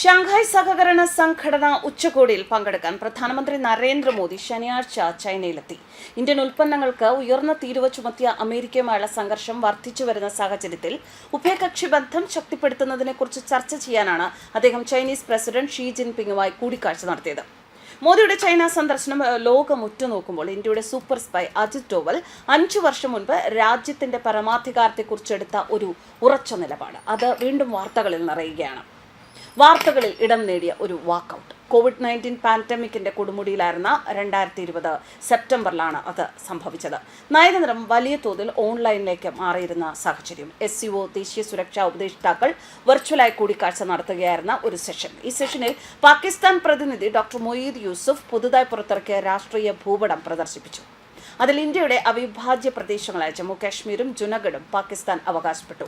Shanghai സഹകരണ സംഘടന ഉച്ചകോടിയിൽ പങ്കെടുക്കാൻ പ്രധാനമന്ത്രി നരേന്ദ്രമോദി ശനിയാഴ്ച ചൈനയിലെത്തി. ഇന്ത്യൻ ഉൽപ്പന്നങ്ങൾക്ക് ഉയർന്ന തീരുവ ചുമത്തിയ അമേരിക്കയുമായുള്ള സംഘർഷം വർദ്ധിച്ചു വരുന്ന സാഹചര്യത്തിൽ ഉഭയകക്ഷി ബന്ധം ശക്തിപ്പെടുത്തുന്നതിനെക്കുറിച്ച് ചർച്ച ചെയ്യാനാണ് അദ്ദേഹം ചൈനീസ് പ്രസിഡന്റ് ഷീ ജിൻപിങ്ങുമായി കൂടിക്കാഴ്ച നടത്തിയത്. മോദിയുടെ ചൈന സന്ദർശനം ലോകം ഉറ്റുനോക്കുമ്പോൾ ഇന്ത്യയുടെ സൂപ്പർ സ്പൈ അജിത് ഡോവൽ അഞ്ചു വർഷം മുൻപ് രാജ്യത്തിന്റെ പരമാധികാരത്തെക്കുറിച്ചെടുത്ത ഒരു ഉറച്ച നിലപാട്. അത് വീണ്ടും വാർത്തകളിൽ നിറയുകയാണ്. വാർത്തകളിൽ ഇടം നേടിയ ഒരു വാക്കൗട്ട്. കോവിഡ് നയന്റീൻ പാൻഡമിക്കിന്റെ കൊടുമുടിയിലായിരുന്ന രണ്ടായിരത്തി ഇരുപത് സെപ്റ്റംബറിലാണ് അത് സംഭവിച്ചത്. നയതന്ത്രം വലിയ തോതിൽ ഓൺലൈനിലേക്ക് മാറിയിരുന്ന സാഹചര്യം. എസ് സി ഒ ദേശീയ സുരക്ഷാ ഉപദേഷ്ടാക്കൾ വെർച്വലായി കൂടിക്കാഴ്ച നടത്തുകയായിരുന്ന ഒരു സെഷൻ. ഈ സെഷനിൽ പാകിസ്ഥാൻ പ്രതിനിധി ഡോക്ടർ മൊയ്ദ് യൂസുഫ് പുതുതായി പുറത്തിറക്കിയ രാഷ്ട്രീയ ഭൂപടം പ്രദർശിപ്പിച്ചു. അതിൽ ഇന്ത്യയുടെ അവിഭാജ്യ പ്രദേശങ്ങളായ ജമ്മു കാശ്മീരും ജുനഗഡും പാകിസ്ഥാൻ അവകാശപ്പെട്ടു.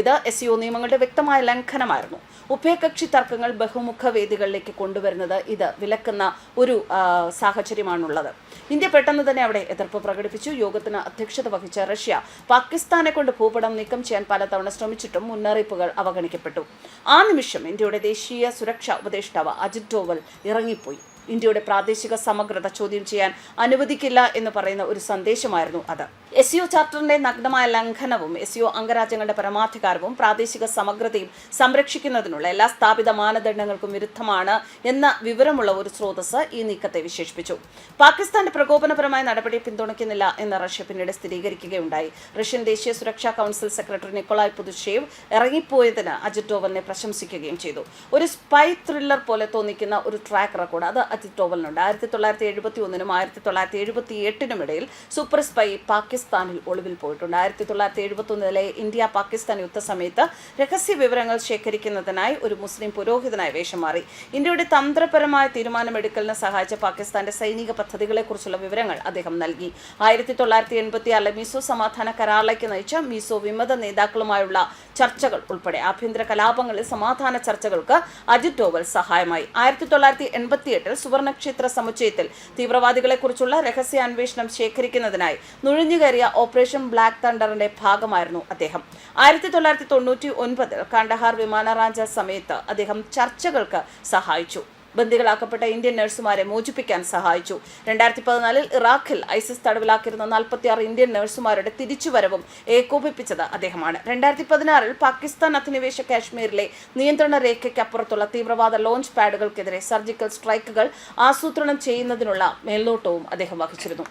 ഇത് എസ് യു നിയമങ്ങളുടെ വ്യക്തമായ ലംഘനമായിരുന്നു. ഉഭയകക്ഷി തർക്കങ്ങൾ ബഹുമുഖ വേദികളിലേക്ക് കൊണ്ടുവരുന്നത് ഇത് വിലക്കുന്ന ഒരു സാഹചര്യമാണുള്ളത്. ഇന്ത്യ പെട്ടെന്ന് തന്നെ അവിടെ എതിർപ്പ് പ്രകടിപ്പിച്ചു. യോഗത്തിന് അധ്യക്ഷത വഹിച്ച റഷ്യ പാകിസ്ഥാനെ കൊണ്ട് ഭൂപടം നീക്കം ചെയ്യാൻ പലതവണ ശ്രമിച്ചിട്ടും മുന്നറിയിപ്പുകൾ അവഗണിക്കപ്പെട്ടു. ആ നിമിഷം ഇന്ത്യയുടെ ദേശീയ സുരക്ഷാ ഉപദേഷ്ടാവ് അജിത് ഡോവൽ ഇറങ്ങിപ്പോയി. ഇന്ത്യയുടെ പ്രാദേശിക സമഗ്രത ചോദ്യം ചെയ്യാൻ അനുവദിക്കില്ല എന്ന് പറയുന്ന ഒരു സന്ദേശമായിരുന്നു അത്. എസ് യു ചാർട്ടറിന്റെ നഗ്നമായ ലംഘനവും എസ് യു അംഗരാജ്യങ്ങളുടെ പരമാധികാരവും പ്രാദേശിക സമഗ്രതയും സംരക്ഷിക്കുന്നതിനുള്ള എല്ലാ സ്ഥാപിത മാനദണ്ഡങ്ങൾക്കും വിരുദ്ധമാണ് എന്ന വിവരമുള്ള ഒരു സ്രോതസ് ഈ നീക്കത്തെ വിശേഷിപ്പിച്ചു. പാകിസ്ഥാന്റെ പ്രകോപനപരമായ നടപടി പിന്തുണയ്ക്കുന്നില്ല എന്ന് റഷ്യ പിന്നീട് സ്ഥിരീകരിക്കുകയുണ്ടായി. റഷ്യൻ ദേശീയ സുരക്ഷാ കൗൺസിൽ സെക്രട്ടറി നിക്കോളായ് പുതുഷേവ് ഇറങ്ങിപ്പോയതിന് അജിത് ഡോവലിനെ പ്രശംസിക്കുകയും ചെയ്തു. ഒരു സ്പൈ ത്രില്ലർ പോലെ തോന്നിക്കുന്ന ഒരു ട്രാക്ക് റെക്കോർഡ് അത് അജിത് ഡോവലിനുണ്ട് ആയിരത്തി തൊള്ളായിരത്തി എഴുപത്തി ഒന്നിനും ആയിരത്തി തൊള്ളായിരത്തി എഴുപത്തി എട്ടിനും ഇടയിൽ സൂപ്പർ സ്പൈ പാകിസ്ഥാനിൽ ഒളിവിൽ പോയിട്ടുണ്ട്. ആയിരത്തി തൊള്ളായിരത്തി എഴുപത്തി ഒന്നിലെ ഇന്ത്യ പാകിസ്ഥാൻ യുദ്ധസമയത്ത് രഹസ്യ വിവരങ്ങൾ ശേഖരിക്കുന്നതിനായി ഒരു മുസ്ലിം പുരോഹിതനായി വേഷം മാറി. ഇന്ത്യയുടെ തന്ത്രപരമായ തീരുമാനമെടുക്കലിന് സഹായിച്ച പാകിസ്ഥാന്റെ സൈനിക പദ്ധതികളെക്കുറിച്ചുള്ള വിവരങ്ങൾ അദ്ദേഹം നൽകി. ആയിരത്തി തൊള്ളായിരത്തി എൺപത്തി ആറിലെ മിസോ സമാധാന കരാറിലേക്ക് നയിച്ച മിസോ വിമത നേതാക്കളുമായുള്ള ചർച്ചകൾ ഉൾപ്പെടെ ആഭ്യന്തര കലാപങ്ങളിൽ സമാധാന ചർച്ചകൾക്ക് അജിത് ഡോവൽ സഹായമായി. ആയിരത്തി തൊള്ളായിരത്തി എൺപത്തി എട്ടിൽ സുവർണക്ഷേത്ര സമുച്ചയത്തിൽ തീവ്രവാദികളെക്കുറിച്ചുള്ള രഹസ്യ അന്വേഷണം ശേഖരിക്കുന്നതിനായി നുഴഞ്ഞുകയറിയ ഓപ്പറേഷൻ ബ്ലാക്ക് തണ്ടറിന്റെ ഭാഗമായിരുന്നു അദ്ദേഹം. ആയിരത്തി തൊള്ളായിരത്തി തൊണ്ണൂറ്റി ഒൻപതിൽ കാണ്ടഹാർ വിമാനറാഞ്ച സമയത്ത് അദ്ദേഹം ചർച്ചകൾക്ക് സഹായിച്ചു. ബന്ദികളാക്കപ്പെട്ട ഇന്ത്യൻ നഴ്സുമാരെ മോചിപ്പിക്കാൻ സഹായിച്ചു. രണ്ടായിരത്തി പതിനാലിൽ ഇറാഖിൽ ഐസിസ് തടവിലാക്കിയിരുന്ന നാൽപ്പത്തിയാറ് ഇന്ത്യൻ നഴ്സുമാരുടെ തിരിച്ചുവരവും ഏകോപിപ്പിച്ചത് അദ്ദേഹമാണ്. രണ്ടായിരത്തി പതിനാറിൽ പാകിസ്ഥാൻ അധിനിവേശ കാശ്മീരിലെ നിയന്ത്രണ രേഖയ്ക്കപ്പുറത്തുള്ള തീവ്രവാദ ലോഞ്ച് പാഡുകൾക്കെതിരെ സർജിക്കൽ സ്ട്രൈക്കുകൾ ആസൂത്രണം ചെയ്യുന്നതിനുള്ള മേൽനോട്ടവും അദ്ദേഹം വഹിച്ചിരുന്നു.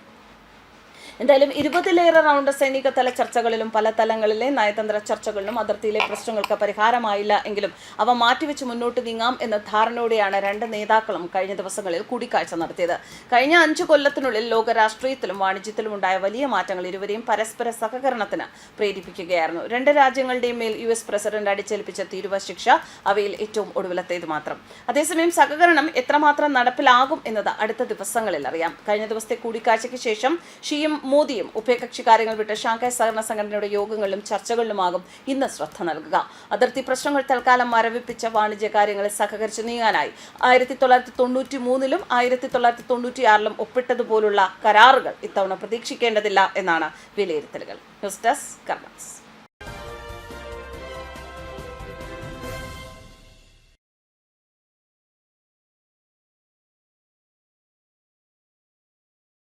എന്തായാലും ഇരുപതിലേറെ റൗണ്ട് സൈനിക തല ചർച്ചകളിലും പല തലങ്ങളിലെ നയതന്ത്ര ചർച്ചകളിലും അതിർത്തിയിലെ പ്രശ്നങ്ങൾക്ക് പരിഹാരമായില്ല എങ്കിലും അവ മാറ്റിവെച്ച് മുന്നോട്ട് നീങ്ങാം എന്ന ധാരണയോടെയാണ് രണ്ട് നേതാക്കളും കഴിഞ്ഞ ദിവസങ്ങളിൽ കൂടിക്കാഴ്ച നടത്തിയത്. കഴിഞ്ഞ അഞ്ചു കൊല്ലത്തിനുള്ളിൽ ലോക രാഷ്ട്രീയത്തിലും വാണിജ്യത്തിലും ഉണ്ടായ വലിയ മാറ്റങ്ങൾ ഇരുവരെയും പരസ്പര സഹകരണത്തിന് പ്രേരിപ്പിക്കുകയായിരുന്നു. രണ്ട് രാജ്യങ്ങളുടെയും മേൽ യു എസ് പ്രസിഡന്റ് അടിച്ചേൽപ്പിച്ച തീരുവ ശിക്ഷ അവയിൽ ഏറ്റവും ഒടുവിലത്തേത് മാത്രം. അതേസമയം സഹകരണം എത്രമാത്രം നടപ്പിലാകും എന്നത് അടുത്ത ദിവസങ്ങളിൽ അറിയാം. കഴിഞ്ഞ ദിവസത്തെ കൂടിക്കാഴ്ചയ്ക്ക് ശേഷം ഷിയും മോദിയും ഉഭയകക്ഷി കാര്യങ്ങൾ വിട്ട് ഷാങ്ഹായ് സഹകരണ സംഘടനയുടെ യോഗങ്ങളിലും ചർച്ചകളിലുമാകും. ഇന്ന് ശ്രദ്ധ നൽകുക. അതിർത്തി പ്രശ്നങ്ങൾ തൽക്കാലം മരവിപ്പിച്ച വാണിജ്യ കാര്യങ്ങളെ സഹകരിച്ച് നീങ്ങാനായി ആയിരത്തി തൊള്ളായിരത്തി തൊണ്ണൂറ്റി മൂന്നിലും ആയിരത്തി തൊള്ളായിരത്തി തൊണ്ണൂറ്റിയാറിലും ഒപ്പിട്ടതുപോലുള്ള കരാറുകൾ ഇത്തവണ പ്രതീക്ഷിക്കേണ്ടതില്ല എന്നാണ് വിലയിരുത്തലുകൾ. News desk കർമ്മസ്